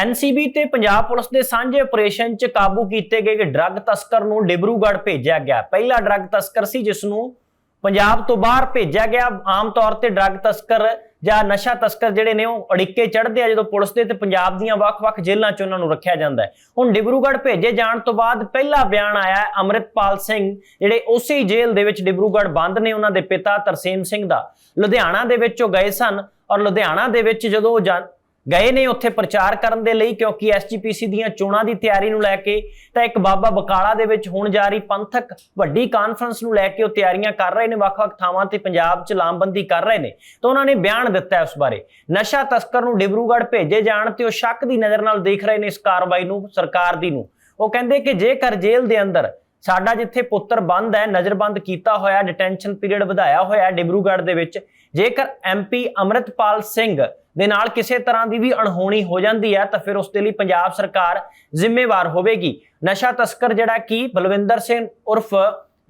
NCB ਤੇ Punjab police ਦੇ ਸਾਂਝੇ ਆਪਰੇਸ਼ਨ 'ਚ ਕਾਬੂ ਕੀਤੇ ਗਏ ਇੱਕ ਡਰੱਗ ਤਸਕਰ ਨੂੰ ਡਿਬਰੂਗੜ੍ਹ ਭੇਜਿਆ ਗਿਆ। ਪਹਿਲਾ ਡਰੱਗ ਤਸਕਰ ਸੀ ਜਿਸ ਨੂੰ ਪੰਜਾਬ ਤੋਂ ਬਾਹਰ ਭੇਜਿਆ ਗਿਆ। ਆਮ ਤੌਰ ਤੇ ਡਰੱਗ ਤਸਕਰ ਜਾਂ ਨਸ਼ਾ ਤਸਕਰ ਜਿਹੜੇ ਨੇ ਉਹ ਅੜਿੱਕੇ ਚੜ੍ਹਦੇ ਆ ਜਦੋਂ ਪੁਲਿਸ ਦੇ ਤੇ ਪੰਜਾਬ ਦੀਆਂ ਵੱਖ-ਵੱਖ ਜੇਲ੍ਹਾਂ 'ਚ ਉਹਨਾਂ ਨੂੰ ਰੱਖਿਆ ਜਾਂਦਾ ਹੈ। ਹੁਣ ਡਿਬਰੂਗੜ੍ਹ ਭੇਜੇ ਜਾਣ ਤੋਂ ਬਾਅਦ ਪਹਿਲਾ ਬਿਆਨ ਆਇਆ ਹੈ ਅੰਮ੍ਰਿਤਪਾਲ ਸਿੰਘ, ਜਿਹੜੇ ਉਸੇ ਜੇਲ੍ਹ ਦੇ ਵਿੱਚ ਡਿਬਰੂਗੜ੍ਹ ਬੰਦ ਨੇ ਉਹਨਾਂ ਦੇ ਪਿਤਾ ਤਰਸੇਮ ਸਿੰਘ ਦਾ। ਲੁਧਿਆਣਾ ਦੇ ਵਿੱਚ ਉਹ ਗਏ ਸਨ ਔਰ ਲੁਧਿਆਣਾ ਦੇ ਵਿੱਚ ਜਦੋਂ ਉਹ ਜਾ- ਗਏ ਨੇ ਉੱਥੇ ਪ੍ਰਚਾਰ ਕਰਨ ਦੇ ਲਈ ਕਿਉਂਕਿ ਐਸਜੀਪੀਸੀ ਦੀਆਂ ਚੋਣਾਂ ਦੀ ਤਿਆਰੀ ਨੂੰ ਲੈ ਕੇ ਤਾਂ ਇੱਕ ਬਾਬਾ ਬਕਾਲਾ ਦੇ ਵਿੱਚ ਹੋਣ ਜਾ ਰਹੀ ਪੰਥਕ ਵੱਡੀ ਕਾਨਫਰੰਸ ਨੂੰ ਲੈ ਕੇ ਉਹ ਤਿਆਰੀਆਂ ਕਰ ਰਹੇ ਨੇ, ਵੱਖ-ਵੱਖ ਥਾਵਾਂ ਤੇ ਪੰਜਾਬ 'ਚ ਲਾਮਬੰਦੀ ਕਰ ਰਹੇ ਨੇ। ਤਾਂ ਉਹਨਾਂ ਨੇ ਬਿਆਨ ਦਿੱਤਾ ਉਸ ਬਾਰੇ। ਨਸ਼ਾ ਤਸਕਰ ਨੂੰ ਡਿਬਰੂਗੜ੍ਹ ਭੇਜੇ ਜਾਣ ਤੇ ਉਹ ਸ਼ੱਕ ਦੀ ਨਜ਼ਰ ਨਾਲ ਦੇਖ ਰਹੇ ਨੇ ਇਸ ਕਾਰਵਾਈ ਨੂੰ, ਸਰਕਾਰ ਦੀ ਨੂੰ। ਉਹ ਕਹਿੰਦੇ ਕਿ ਜੇਕਰ ਜੇਲ੍ਹ ਦੇ ਅੰਦਰ ਸਾਡਾ ਜਿੱਥੇ ਪੁੱਤਰ ਬੰਦ ਹੈ, ਨਜ਼ਰਬੰਦ ਕੀਤਾ ਹੋਇਆ ਡਿਟੈਂਸ਼ਨ ਪੀਰੀਅਡ ਵਧਾਇਆ ਹੋਇਆ ਡਿਬਰੂਗੜ੍ਹ ਦੇ ਵਿੱਚ, ਜੇਕਰ ਐਮਪੀ ਅਮਰਿਤਪਾਲ ਸਿੰਘ ਦੇ ਨਾਲ ਕਿਸੇ ਤਰ੍ਹਾਂ ਦੀ ਵੀ ਅਣਹੋਣੀ ਹੋ ਜਾਂਦੀ ਹੈ, ਤਾਂ ਫਿਰ ਉਸ ਦੇ ਲਈ ਪੰਜਾਬ ਸਰਕਾਰ ਜ਼ਿੰਮੇਵਾਰ ਹੋਵੇਗੀ। ਨਸ਼ਾ ਤਸਕਰ ਜਿਹੜਾ ਕਿ ਬਲਵਿੰਦਰ ਸਿੰਘ ਉਰਫ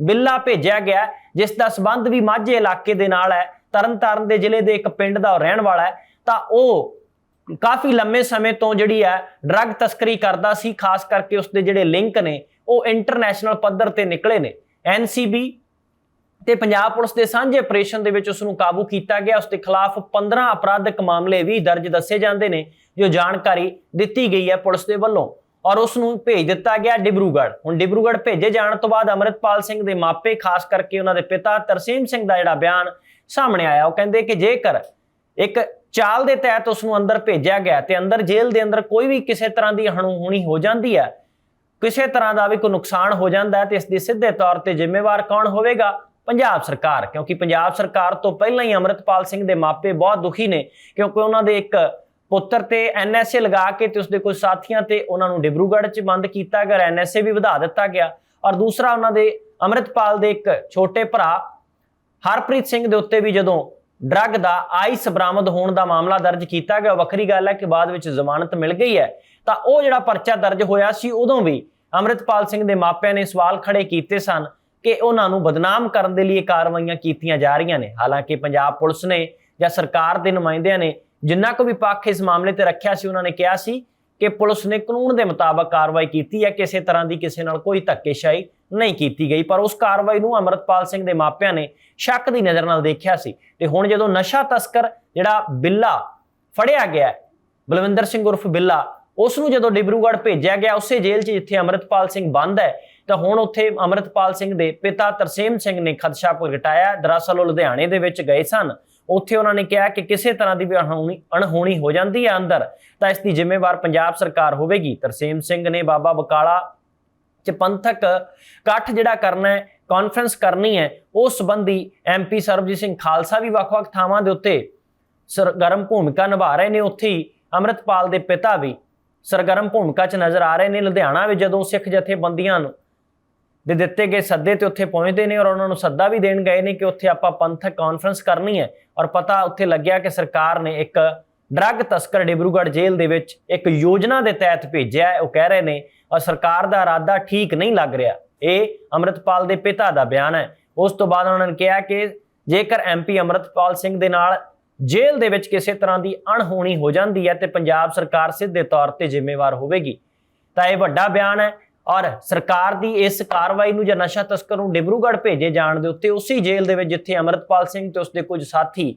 ਬਿੱਲਾ ਭੇਜਿਆ ਗਿਆ ਜਿਸ ਦਾ ਸਬੰਧ ਵੀ ਮਾਝੇ ਇਲਾਕੇ ਦੇ ਨਾਲ ਹੈ, ਤਰਨਤਾਰਨ ਦੇ ਜ਼ਿਲ੍ਹੇ ਦੇ ਇੱਕ ਪਿੰਡ ਦਾ ਰਹਿਣ ਵਾਲਾ ਹੈ। ਤਾਂ ਉਹ ਕਾਫੀ ਲੰਮੇ ਸਮੇਂ ਤੋਂ ਜਿਹੜੀ ਹੈ, ਡਰੱਗ ਤਸਕਰੀ ਕਰਦਾ ਸੀ, ਖਾਸ ਕਰਕੇ ਉਸ ਦੇ ਜਿਹੜੇ ਲਿੰਕ ਨੇ, ਉਹ ਇੰਟਰਨੈਸ਼ਨਲ ਪੱਧਰ ਤੇ ਨਿਕਲੇ ਨੇ। ਐਨਸੀਬੀ ਤੇ ਪੰਜਾਬ ਪੁਲਿਸ ਦੇ ਸਾਂਝੇ ਆਪਰੇਸ਼ਨ ਦੇ ਵਿੱਚ ਉਸ ਨੂੰ ਕਾਬੂ ਕੀਤਾ ਗਿਆ। ਉਸ ਦੇ ਖਿਲਾਫ 15 ਅਪਰਾਧਿਕ ਮਾਮਲੇ ਵੀ ਦਰਜ ਦੱਸੇ ਜਾਂਦੇ ਨੇ, ਜੋ ਜਾਣਕਾਰੀ ਦਿੱਤੀ ਗਈ ਹੈ ਪੁਲਿਸ ਦੇ ਵੱਲੋਂ। ਔਰ ਉਸ ਨੂੰ ਭੇਜ ਦਿੱਤਾ ਗਿਆ ਡਿਬਰੂਗੜ੍ਹ। ਹੁਣ ਡਿਬਰੂਗੜ੍ਹ ਭੇਜੇ ਜਾਣ ਤੋਂ ਬਾਅਦ ਅਮਰਿਤਪਾਲ ਸਿੰਘ ਦੇ ਮਾਪੇ, ਖਾਸ ਕਰਕੇ ਉਹਨਾਂ ਦੇ ਪਿਤਾ ਤਰਸੀਮ ਸਿੰਘ ਦਾ ਜਿਹੜਾ ਬਿਆਨ ਸਾਹਮਣੇ ਆਇਆ, ਉਹ ਕਹਿੰਦੇ ਕਿ ਜੇਕਰ ਇੱਕ ਚਾਲ ਦੇ ਤਹਿਤ ਉਸ ਨੂੰ ਅੰਦਰ ਭੇਜਿਆ ਗਿਆ ਤੇ ਅੰਦਰ ਜੇਲ੍ਹ ਦੇ ਅੰਦਰ ਕੋਈ ਵੀ ਕਿਸੇ ਤਰ੍ਹਾਂ ਦੀ ਹਣੂਹਣੀ ਹੋ ਜਾਂਦੀ ਹੈ, ਕਿਸੇ ਤਰ੍ਹਾਂ ਦਾ ਵੀ ਕੋਈ ਨੁਕਸਾਨ ਹੋ ਜਾਂਦਾ ਹੈ ਤੇ ਇਸ ਦੀ ਸਿੱਧੇ ਤੌਰ ਤੇ ਜ਼ਿੰਮੇਵਾਰ ਕੌਣ ਹੋਵੇਗਾ? ਪੰਜਾਬ ਸਰਕਾਰ, ਕਿਉਂਕਿ ਪੰਜਾਬ ਸਰਕਾਰ ਤੋਂ ਪਹਿਲਾਂ ਹੀ ਅਮਰਿਤਪਾਲ ਸਿੰਘ ਦੇ ਮਾਪੇ ਬਹੁਤ ਦੁਖੀ ਨੇ, ਕਿਉਂਕਿ ਉਹਨਾਂ ਦੇ ਇੱਕ ਪੁੱਤਰ ਤੇ ਐਨਐਸਏ ਲਗਾ ਕੇ ਤੇ ਉਸਦੇ ਕੁਝ ਸਾਥੀਆਂ ਤੇ ਉਹਨਾਂ ਨੂੰ ਡਿਬਰੂਗੜ੍ਹ 'ਚ ਬੰਦ ਕੀਤਾ ਗਿਆ ਐਨਐਸਏ ਵੀ ਵਧਾ ਦਿੱਤਾ ਗਿਆ। ਔਰ ਦੂਸਰਾ ਉਹਨਾਂ ਦੇ ਅਮਰਿਤਪਾਲ ਦੇ ਇੱਕ ਛੋਟੇ ਭਰਾ ਹਰਪ੍ਰੀਤ ਸਿੰਘ ਦੇ ਉੱਤੇ ਵੀ ਜਦੋਂ ਡਰੱਗ ਦਾ ਆਈਸ ਬਰਾਮਦ ਹੋਣ ਦਾ ਮਾਮਲਾ ਦਰਜ ਕੀਤਾ ਗਿਆ ਵੱਖਰੀ ਗੱਲ ਹੈ ਕਿ ਬਾਅਦ ਵਿੱਚ ਜ਼ਮਾਨਤ ਮਿਲ ਗਈ ਹੈ। ਤਾਂ ਉਹ ਜਿਹੜਾ ਪਰਚਾ ਦਰਜ ਹੋਇਆ ਸੀ, ਉਦੋਂ ਵੀ ਅਮਰਿਤਪਾਲ ਸਿੰਘ ਦੇ ਮਾਪਿਆਂ ਨੇ ਸਵਾਲ ਖੜੇ ਕੀਤੇ ਸਨ ਕਿ ਉਹਨਾਂ ਨੂੰ ਬਦਨਾਮ ਕਰਨ ਦੇ ਲਈ ਇਹ ਕਾਰਵਾਈਆਂ ਕੀਤੀਆਂ ਜਾ ਰਹੀਆਂ ਨੇ। ਹਾਲਾਂਕਿ ਪੰਜਾਬ ਪੁਲਿਸ ਨੇ ਜਾਂ ਸਰਕਾਰ ਦੇ ਨੁਮਾਇੰਦਿਆਂ ਨੇ ਜਿੰਨਾ ਕੁ ਵੀ ਪੱਖ ਇਸ ਮਾਮਲੇ ਤੇ ਰੱਖਿਆ ਸੀ, ਉਹਨਾਂ ਨੇ ਕਿਹਾ ਸੀ ਕਿ ਪੁਲਿਸ ਨੇ ਕਾਨੂੰਨ ਦੇ ਮੁਤਾਬਕ ਕਾਰਵਾਈ ਕੀਤੀ ਹੈ, ਕਿਸੇ ਤਰ੍ਹਾਂ ਦੀ ਕਿਸੇ ਨਾਲ ਕੋਈ ਧੱਕੇਸ਼ਾਹੀ ਨਹੀਂ ਕੀਤੀ ਗਈ। ਪਰ ਉਸ ਕਾਰਵਾਈ ਨੂੰ ਅਮਰਤਪਾਲ ਸਿੰਘ ਦੇ ਮਾਪਿਆਂ ਨੇ ਸ਼ੱਕ ਦੀ ਨਜ਼ਰ ਨਾਲ ਦੇਖਿਆ ਸੀ। ਤੇ ਹੁਣ ਜਦੋਂ ਨਸ਼ਾ ਤਸਕਰ ਜਿਹੜਾ ਬਿੱਲਾ ਫੜਿਆ ਗਿਆ ਬਲਵਿੰਦਰ ਸਿੰਘ ਉਰਫ ਬਿੱਲਾ, ਉਸ ਨੂੰ ਜਦੋਂ ਡਿਬਰੂਗੜ੍ਹ ਭੇਜਿਆ ਗਿਆ, ਉਸੇ ਜੇਲ੍ਹ 'ਚ ਜਿੱਥੇ ਅਮਰਤਪਾਲ ਸਿੰਘ ਬੰਦ ਹੈ ਤਾਂ ਹੁਣ ਉੱਥੇ ਅਮਰਤਪਾਲ ਸਿੰਘ ਦੇ ਪਿਤਾ ਤਰਸੇਮ ਸਿੰਘ ਨੇ ਖਦਸ਼ਾ ਪ੍ਰਗਟਾਇਆ ਦਰਅਸਲ ਉਹ ਲੁਧਿਆਣੇ ਦੇ ਵਿੱਚ ਗਏ ਸਨ। ਉੱਥੇ ਉਹਨਾਂ ਨੇ ਕਿਹਾ ਕਿ ਕਿਸੇ ਤਰ੍ਹਾਂ ਦੀ ਵੀ ਅਣਹੋਣੀ ਅਣਹੋਣੀ ਹੋ ਜਾਂਦੀ ਹੈ ਅੰਦਰ, ਤਾਂ ਇਸ ਦੀ ਜ਼ਿੰਮੇਵਾਰ ਪੰਜਾਬ ਸਰਕਾਰ ਹੋਵੇਗੀ। ਤਰਸੇਮ ਸਿੰਘ ਨੇ ਬਾਬਾ ਬਕਾਲਾ ਚ ਪੰਥਕ ਇਕੱਠ ਜਿਹੜਾ ਕਰਨਾ ਹੈ ਕਾਨਫਰੰਸ ਕਰਨੀ ਹੈ, ਉਸ ਸੰਬੰਧੀ ਐਮਪੀ ਸਰਬਜੀਤ ਸਿੰਘ ਖਾਲਸਾ ਵੀ ਵੱਖ-ਵੱਖ ਥਾਵਾਂ ਦੇ ਉੱਤੇ ਸਰਗਰਮ ਭੂਮਿਕਾ ਨਿਭਾ ਰਹੇ ਨੇ। ਉੱਥੇ ਹੀ ਅੰਮ੍ਰਿਤਪਾਲ ਦੇ ਪਿਤਾ ਵੀ ਸਰਗਰਮ ਭੂਮਿਕਾ 'ਚ ਨਜ਼ਰ ਆ ਰਹੇ ਨੇ। ਲੁਧਿਆਣਾ ਵਿੱਚ ਜਦੋਂ ਸਿੱਖ ਜਥੇਬੰਦੀਆਂ ਨੂੰ ਦੇ ਦਿੱਤੇ ਗਏ ਸੱਦੇ ਤੇ ਉੱਥੇ ਪਹੁੰਚਦੇ ਨੇ ਔਰ ਉਹਨਾਂ ਨੂੰ ਸੱਦਾ ਵੀ ਦੇਣ ਗਏ ਨੇ ਕਿ ਉੱਥੇ ਆਪਾਂ ਪੰਥਕ ਕਾਨਫਰੰਸ ਕਰਨੀ ਹੈ। ਔਰ ਪਤਾ ਉੱਥੇ ਲੱਗਿਆ ਕਿ ਸਰਕਾਰ ਨੇ ਇੱਕ ਡਰੱਗ ਤਸਕਰ ਡਿਬਰੂਗੜ੍ਹ ਜੇਲ੍ਹ ਦੇ ਵਿੱਚ ਇੱਕ ਯੋਜਨਾ ਦੇ ਤਹਿਤ ਭੇਜਿਆ ਹੈ। ਉਹ ਕਹਿ ਰਹੇ ਨੇ, ਔਰ ਸਰਕਾਰ ਦਾ ਇਰਾਦਾ ਠੀਕ ਨਹੀਂ ਲੱਗ ਰਿਹਾ। ਇਹ ਅਮਰਿਤਪਾਲ ਦੇ ਪਿਤਾ ਦਾ ਬਿਆਨ ਹੈ। ਉਸ ਤੋਂ ਬਾਅਦ ਉਹਨਾਂ ਨੇ ਕਿਹਾ ਕਿ ਜੇਕਰ ਐਮਪੀ ਅਮਰਿਤਪਾਲ ਸਿੰਘ ਦੇ ਨਾਲ ਜੇਲ੍ਹ ਦੇ ਵਿੱਚ ਕਿਸੇ ਤਰ੍ਹਾਂ ਦੀ ਅਣਹੋਣੀ ਹੋ ਜਾਂਦੀ ਹੈ ਤੇ ਪੰਜਾਬ ਸਰਕਾਰ ਸਿੱਧੇ ਤੌਰ ਤੇ ਜ਼ਿੰਮੇਵਾਰ ਹੋਵੇਗੀ, ਤਾਂ ਇਹ ਵੱਡਾ ਬਿਆਨ ਹੈ। ਔਰ ਸਰਕਾਰ ਦੀ ਇਸ ਕਾਰਵਾਈ ਨੂੰ ਜਾਂ ਨਸ਼ਾ ਤਸਕਰ ਨੂੰ ਡਿਬਰੂਗੜ੍ਹ ਭੇਜੇ ਜਾਣ ਦੇ ਉੱਤੇ ਉਸੇ ਜੇਲ੍ਹ ਦੇ ਵਿੱਚ ਜਿੱਥੇ ਅਮਰਿਤਪਾਲ ਸਿੰਘ ਤੇ ਉਸਦੇ ਕੁਝ ਸਾਥੀ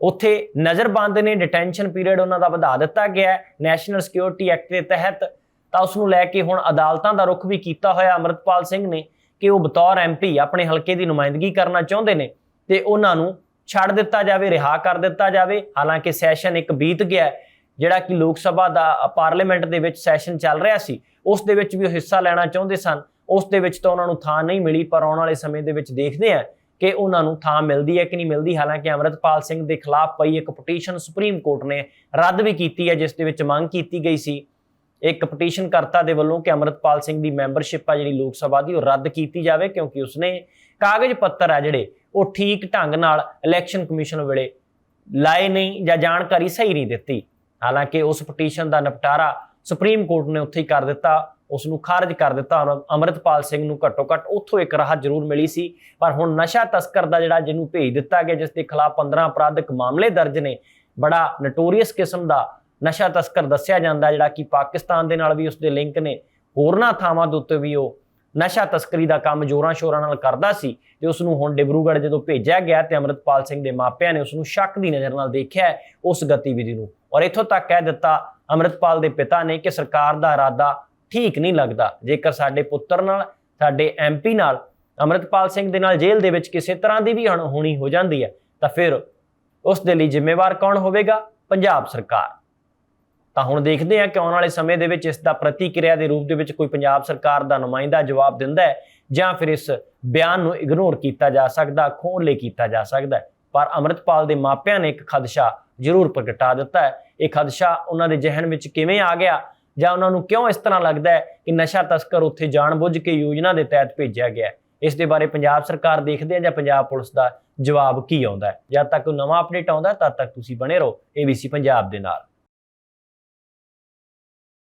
ਉੱਥੇ ਨਜ਼ਰਬੰਦ ਨੇ ਡਿਟੈਂਸ਼ਨ ਪੀਰੀਅਡ ਉਹਨਾਂ ਦਾ ਵਧਾ ਦਿੱਤਾ ਗਿਆ ਨੈਸ਼ਨਲ ਸਿਕਿਉਰਿਟੀ ਐਕਟ ਦੇ ਤਹਿਤ ਤਾਂ ਉਸ ਨੂੰ ਲੈ ਕੇ ਹੁਣ ਅਦਾਲਤਾਂ ਦਾ ਰੁਖ ਵੀ ਕੀਤਾ ਹੋਇਆ ਅਮਰਿਤਪਾਲ ਸਿੰਘ ਨੇ ਕਿ ਉਹ ਬਤੌਰ ਐਮਪੀ ਆਪਣੇ ਹਲਕੇ ਦੀ ਨੁਮਾਇੰਦਗੀ ਕਰਨਾ ਚਾਹੁੰਦੇ ਨੇ ਤੇ ਉਹਨਾਂ ਨੂੰ ਛੱਡ ਦਿੱਤਾ ਜਾਵੇ, ਰਿਹਾ ਕਰ ਦਿੱਤਾ ਜਾਵੇ। ਹਾਲਾਂਕਿ ਸੈਸ਼ਨ ਇੱਕ ਬੀਤ ਗਿਆ ਜਿਹੜਾ ਕਿ ਲੋਕ ਸਭਾ ਦਾ ਪਾਰਲੀਮੈਂਟ ਦੇ ਵਿੱਚ ਸੈਸ਼ਨ ਚੱਲ ਰਿਹਾ ਸੀ, ਉਸ ਦੇ ਵਿੱਚ ਵੀ ਉਹ ਹਿੱਸਾ ਲੈਣਾ ਚਾਹੁੰਦੇ ਸਨ। ਉਸ ਦੇ ਵਿੱਚ ਤਾਂ ਉਹਨਾਂ ਨੂੰ ਥਾਂ ਨਹੀਂ ਮਿਲੀ, ਪਰ ਆਉਣ ਵਾਲੇ ਸਮੇਂ ਦੇ ਵਿੱਚ ਦੇਖਦੇ ਆ ਕਿ ਉਹਨਾਂ ਨੂੰ ਥਾਂ ਮਿਲਦੀ ਹੈ ਕਿ ਨਹੀਂ ਮਿਲਦੀ। ਹਾਲਾਂਕਿ ਅਮਰਿਤਪਾਲ ਸਿੰਘ ਦੇ ਖਿਲਾਫ ਪਈ ਇੱਕ ਪਟੀਸ਼ਨ ਸੁਪਰੀਮ ਕੋਰਟ ਨੇ ਰੱਦ ਵੀ ਕੀਤੀ ਹੈ, ਜਿਸ ਦੇ ਵਿੱਚ ਮੰਗ ਕੀਤੀ ਗਈ ਸੀ। ਇੱਕ ਪਟੀਸ਼ਨ ਕਰਤਾ ਦੇ ਵੱਲੋਂ ਕਿ ਅਮਰਿਤਪਾਲ ਸਿੰਘ ਦੀ ਮੈਂਬਰਸ਼ਿਪ ਆ ਜਿਹੜੀ ਲੋਕ ਸਭਾ ਦੀ, ਉਹ ਰੱਦ ਕੀਤੀ ਜਾਵੇ, ਕਿਉਂਕਿ ਉਸਨੇ ਕਾਗਜ਼ ਪੱਤਰ ਆ ਜਿਹੜੇ, ਉਹ ਠੀਕ ਢੰਗ ਨਾਲ ਇਲੈਕਸ਼ਨ ਕਮਿਸ਼ਨ ਵੇਲੇ ਲਾਏ ਨਹੀਂ ਜਾਂ ਜਾਣਕਾਰੀ ਸਹੀ ਨਹੀਂ ਦਿੱਤੀ। ਹਾਲਾਂਕਿ ਉਸ ਪਟੀਸ਼ਨ ਦਾ ਨਿਪਟਾਰਾ ਸੁਪਰੀਮ ਕੋਰਟ ਨੇ ਉੱਥੇ ਹੀ ਕਰ ਦਿੱਤਾ ਉਸ ਨੂੰ ਖਾਰਜ ਕਰ ਦਿੱਤਾ ਔਰ ਅਮਰਿਤਪਾਲ ਸਿੰਘ ਨੂੰ ਘੱਟੋ ਘੱਟ ਉੱਥੋਂ ਇੱਕ ਰਾਹਤ ਜ਼ਰੂਰ ਮਿਲੀ ਸੀ, ਪਰ ਹੁਣ ਨਸ਼ਾ ਤਸਕਰ ਦਾ ਜਿਹੜਾ ਜਿਹਨੂੰ ਭੇਜ ਦਿੱਤਾ ਗਿਆ, ਜਿਸ ਦੇ ਖਿਲਾਫ 15 ਅਪਰਾਧਿਕ ਮਾਮਲੇ ਦਰਜ ਨੇ, ਬੜਾ ਨਟੋਰੀਅਸ ਕਿਸਮ ਦਾ ਨਸ਼ਾ ਤਸਕਰ ਦੱਸਿਆ ਜਾਂਦਾ, ਜਿਹੜਾ ਕਿ ਪਾਕਿਸਤਾਨ ਦੇ ਨਾਲ ਵੀ ਉਸਦੇ ਲਿੰਕ ਨੇ, ਹੋਰਨਾਂ ਥਾਵਾਂ ਦੇ ਉੱਤੇ ਵੀ ਉਹ ਨਸ਼ਾ ਤਸਕਰੀ ਦਾ ਕੰਮ ਜੋਰਾਂ ਸ਼ੋਰਾਂ ਨਾਲ ਕਰਦਾ ਸੀ ਤੇ ਉਸ ਨੂੰ ਹੁਣ ਡਿਬਰੂਗੜ੍ਹ ਜਦੋਂ ਭੇਜਿਆ ਗਿਆ ਤੇ ਅਮਰਿਤਪਾਲ ਸਿੰਘ ਦੇ ਮਾਪਿਆਂ ਨੇ ਉਸ ਨੂੰ ਸ਼ੱਕ ਦੀ ਨਜ਼ਰ ਨਾਲ ਦੇਖਿਆ ਉਸ ਗਤੀਵਿਧੀ ਨੂੰ। ਔਰ ਇੱਥੋਂ ਤੱਕ ਕਹਿ ਦਿੱਤਾ ਅਮਰਿਤਪਾਲ ਦੇ ਪਿਤਾ ਨੇ ਕਿ ਸਰਕਾਰ ਦਾ ਇਰਾਦਾ ਠੀਕ ਨਹੀਂ ਲੱਗਦਾ। ਜੇਕਰ ਸਾਡੇ ਪੁੱਤਰ ਨਾਲ, ਸਾਡੇ ਐਮਪੀ ਨਾਲ, ਅਮਰਿਤਪਾਲ ਸਿੰਘ ਦੇ ਨਾਲ ਜੇਲ੍ਹ ਦੇ ਵਿੱਚ ਕਿਸੇ ਤਰ੍ਹਾਂ ਦੀ ਵੀ ਹੋਣੀ ਹੋ ਜਾਂਦੀ ਹੈ, ਤਾਂ ਫਿਰ ਉਸ ਦੇ ਲਈ ਜ਼ਿੰਮੇਵਾਰ ਕੌਣ ਹੋਵੇਗਾ? ਪੰਜਾਬ ਸਰਕਾਰ। ਤਾਂ ਹੁਣ ਦੇਖਦੇ ਹਾਂ ਕਿ ਆਉਣ ਵਾਲੇ ਸਮੇਂ ਦੇ ਵਿੱਚ ਇਸ ਦਾ ਪ੍ਰਤੀਕਿਰਿਆ ਦੇ ਰੂਪ ਦੇ ਵਿੱਚ ਕੋਈ ਪੰਜਾਬ ਸਰਕਾਰ ਦਾ ਨੁਮਾਇੰਦਾ ਜਵਾਬ ਦਿੰਦਾ ਹੈ ਜਾਂ ਫਿਰ ਇਸ ਬਿਆਨ ਨੂੰ ਇਗਨੋਰ ਕੀਤਾ ਜਾ ਸਕਦਾ ਖੋਲੇ ਕੀਤਾ ਜਾ ਸਕਦਾ ਪਰ ਅਮਰਿਤਪਾਲ ਦੇ ਮਾਪਿਆਂ ਨੇ ਇੱਕ ਖਦਸ਼ਾ ਜ਼ਰੂਰ ਪ੍ਰਗਟਾ ਦਿੱਤਾ ਹੈ। ਇਹ ਖਦਸ਼ਾ ਉਹਨਾਂ ਦੇ ਜ਼ਿਹਨ ਵਿੱਚ ਕਿਵੇਂ ਆ ਗਿਆ ਜਾਂ ਉਹਨਾਂ ਨੂੰ ਕਿਉਂ ਇਸ ਤਰ੍ਹਾਂ ਲੱਗਦਾ ਹੈ ਕਿ ਨਸ਼ਾ ਤਸਕਰ ਉੱਥੇ ਜਾਣਬੁੱਝ ਕੇ ਯੋਜਨਾ ਦੇ ਤਹਿਤ ਭੇਜਿਆ ਗਿਆ ਹੈ? ਇਸ ਦੇ ਬਾਰੇ ਪੰਜਾਬ ਸਰਕਾਰ ਦੇਖਦੇ ਹੈ ਜਾਂ ਪੰਜਾਬ ਪੁਲਿਸ ਦਾ ਜਵਾਬ ਕੀ ਆਉਂਦਾ ਹੈ? ਜਦ ਤੱਕ ਕੋਈ ਨਵਾਂ ਅਪਡੇਟ ਆਉਂਦਾ ਤਦ ਤੱਕ ਤੁਸੀਂ ਬਣੇ ਰਹੋ। ABC ਪੰਜਾਬ ਦੇ ਨਾਲ।